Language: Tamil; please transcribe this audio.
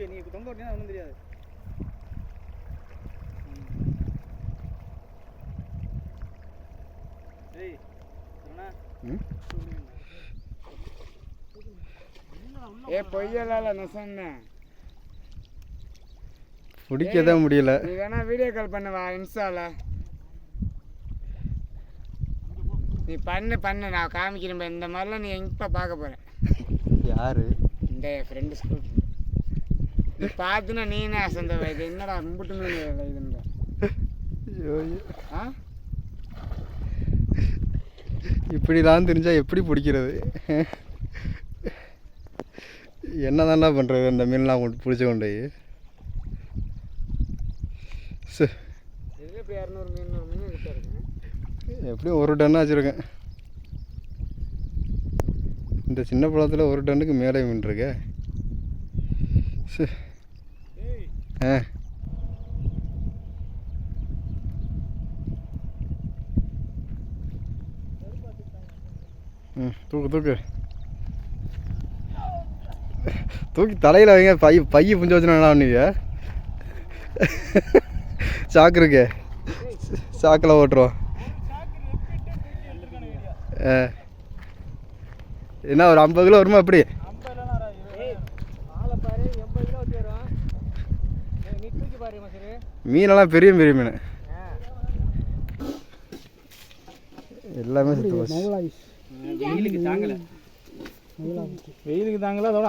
நீ நீங்கள் தொங்க ஒன்றும் தெரியாது. ஏய் ஏ பொய்யலால நான் சொன்னேன். பிடிக்கவே முடியல. நீ வேணா வீடியோ கால் பண்ண வா இன்ஸ்டால. நீ பண்ணு பண்ணு நான் காமிக்கிறேன். இந்த மாதிரிலாம் நீ எங்கப்பா பார்க்க போகிறேன் யாரு? இந்த ஃப்ரெண்டு ஸ்கூல் பார்த்துனா நீனே அசந்த இது என்னடா கும்பிட்டுன்னு இதுன்ற. ஆ? இப்படிலாம் தெரிஞ்சா எப்படி பிடிக்கிறது? என்ன தானே பண்ணுறது அந்த மீன்லாம் கொண்டு பிடிச்சி கொண்டு போய்? எப்படியும் ஒரு டன்னு வச்சுருக்கேன். இந்த சின்ன பழத்தில் ஒரு டன்னுக்கு மேலே மீன் இருக்கே. சு. ஆ. ம் தூக்கு தூக்கு. தூக்கி தலையில் வைங்க பை பைய புஞ்சு வச்சுனா நீங்க சாக்கு இருக்கே. சாக்கில் ஓட்டுருவோம். ஆ. என்ன ஒரு ஐம்பது கிலோ வருமா எப்படி? மீனெல்லாம் பெரிய பெரிய மீன். எல்லாமே வெயிலுக்கு தாங்கல. வெயிலுக்கு தாங்கல அதோட